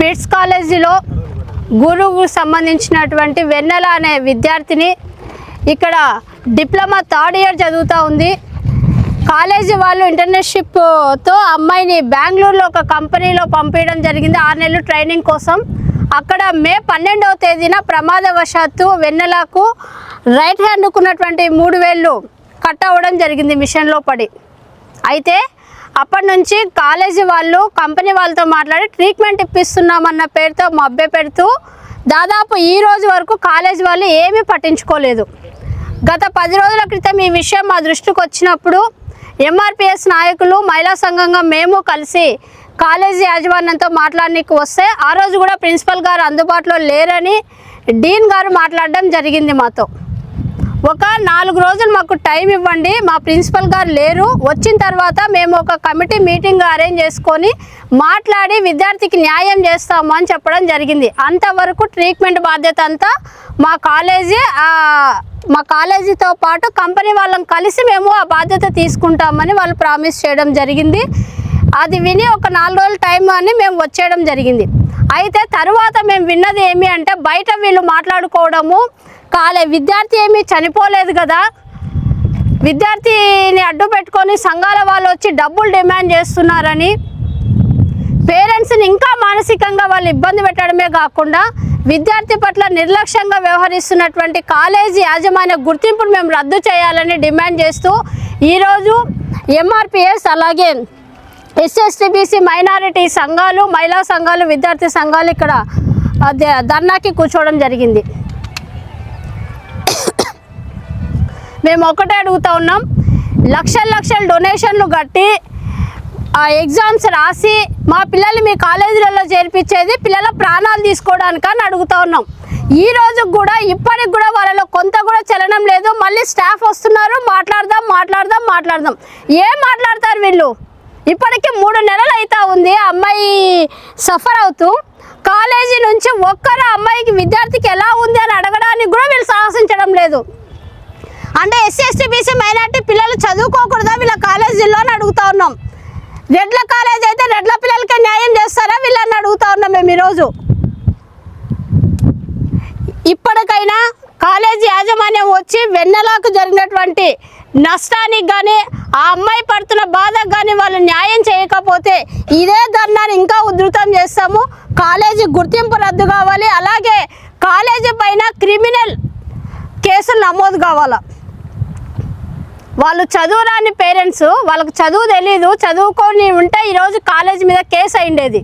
Bits కాలేజీలో గురువుకు సంబంధించినటువంటి వెన్నెల అనే విద్యార్థిని ఇక్కడ డిప్లొమా థర్డ్ ఇయర్ చదువుతూ ఉంది. కాలేజీ వాళ్ళు ఇంటర్న్షిప్తో అమ్మాయిని బెంగళూరులో ఒక కంపెనీలో పంపించడం జరిగింది. ఆరు నెలలు ట్రైనింగ్ కోసం. అక్కడ మే పన్నెండవ తేదీన ప్రమాదవశాత్తు వెన్నెలకు రైట్ హ్యాండ్ ఉన్నటువంటి మూడు వేళ్ళు కట్ అవ్వడం జరిగింది మిషన్లో పడి. అయితే అప్పటి నుంచి కాలేజీ వాళ్ళు కంపెనీ వాళ్ళతో మాట్లాడి ట్రీట్మెంట్ ఇప్పిస్తున్నామన్న పేరుతో మభ్య పెడుతూ దాదాపు ఈ రోజు వరకు కాలేజీ వాళ్ళు ఏమీ పట్టించుకోలేదు. గత పది రోజుల క్రితం ఈ విషయం మా దృష్టికి వచ్చినప్పుడు ఎంఆర్పిఎస్ నాయకులు మహిళా సంఘంగా మేము కలిసి కాలేజీ యాజమాన్యంతో మాట్లాడడానికి వస్తే ఆ రోజు కూడా ప్రిన్సిపల్ గారు అందుబాటులో లేరని డీన్ గారు మాట్లాడడం జరిగింది మాతో. ఒక నాలుగు రోజులు మాకు టైం ఇవ్వండి. మా ప్రిన్సిపల్ గారు లేరు. వచ్చిన తర్వాత మేము ఒక కమిటీ మీటింగ్ అరేంజ్ చేసుకొని మాట్లాడి విద్యార్థికి న్యాయం చేస్తాము అని చెప్పడం జరిగింది. అంతవరకు ట్రీట్మెంట్ బాధ్యత అంతా మా కాలేజీ మా కాలేజీతో పాటు కంపెనీ వాళ్ళని కలిసి మేము ఆ బాధ్యత తీసుకుంటామని వాళ్ళు ప్రామిస్ చేయడం జరిగింది. అది విని ఒక నాలుగు రోజులు టైం అని మేము వచ్చేయడం జరిగింది. అయితే తరువాత మేము విన్నది ఏమి అంటే బయట వీళ్ళు మాట్లాడుకోవడము కాలే. విద్యార్థి ఏమీ చనిపోలేదు కదా. విద్యార్థిని అడ్డు పెట్టుకొని సంఘాల వాళ్ళు వచ్చి డబ్బులు డిమాండ్ చేస్తున్నారని పేరెంట్స్ని ఇంకా మానసికంగా వాళ్ళు ఇబ్బంది పెట్టడమే కాకుండా విద్యార్థి పట్ల నిర్లక్ష్యంగా వ్యవహరిస్తున్నటువంటి కాలేజీ యాజమాన్య గుర్తింపును మేము రద్దు చేయాలని డిమాండ్ చేస్తూ ఈరోజు ఎంఆర్పిఎస్ అలాగే ఎస్ఎస్టిబిసి మైనారిటీ సంఘాలు మహిళా సంఘాలు విద్యార్థి సంఘాలు ఇక్కడ ధర్నాకి కూర్చోవడం జరిగింది. మేము ఒకటే అడుగుతా ఉన్నాం. లక్షల లక్షల డొనేషన్లు కట్టి ఆ ఎగ్జామ్స్ రాసి మా పిల్లల్ని మీ కాలేజీలలో చేర్పించేది పిల్లల ప్రాణాలు తీసుకోవడానికని అడుగుతా ఉన్నాం. ఈ రోజు కూడా ఇప్పటికి కూడా వాళ్ళలో కొంత కూడా చలనం లేదు. మళ్ళీ స్టాఫ్ వస్తున్నారు. మాట్లాడదాం మాట్లాడదాం మాట్లాడదాం. ఏం మాట్లాడతారు వీళ్ళు? ఇప్పటికి మూడు నెలలు అవుతా ఉంది. ఆ అమ్మాయి సఫర్ అవుతూ కాలేజీ నుంచి ఒక్కరు అమ్మాయికి విద్యార్థికి ఎలా ఉంది అని అడగడానికి కూడా వీళ్ళు సాహసించడం లేదు. అంటే ఎస్సీ ఎస్టీ బీసీ మైనార్టీ పిల్లలు చదువుకోకూడదా? వీళ్ళ కాలేజీల్లో అని అడుగుతా ఉన్నాం. రెడ్ల కాలేజ్ అయితే రెడ్ల పిల్లలకే న్యాయం చేస్తారా వీళ్ళని అడుగుతా ఉన్నాం మేము ఈరోజు. ఇప్పటికైనా కాలేజీ యాజమాన్యం వచ్చి వెన్నెలకు జరిగినటువంటి నష్టానికి కానీ ఆ అమ్మాయి పడుతున్న బాధ కానీ వాళ్ళు న్యాయం చేయకపోతే ఇదే ధర్నాన్ని ఇంకా ఉధృతం చేస్తాము. కాలేజీ గుర్తింపు రద్దు కావాలి. అలాగే కాలేజీ పైన క్రిమినల్ కేసులు నమోదు కావాలా. వాళ్ళు చదువురాని పేరెంట్స్ వాళ్ళకి చదువు తెలీదు. చదువుకొని ఉంటే ఈరోజు కాలేజీ మీద కేసు అయిండేది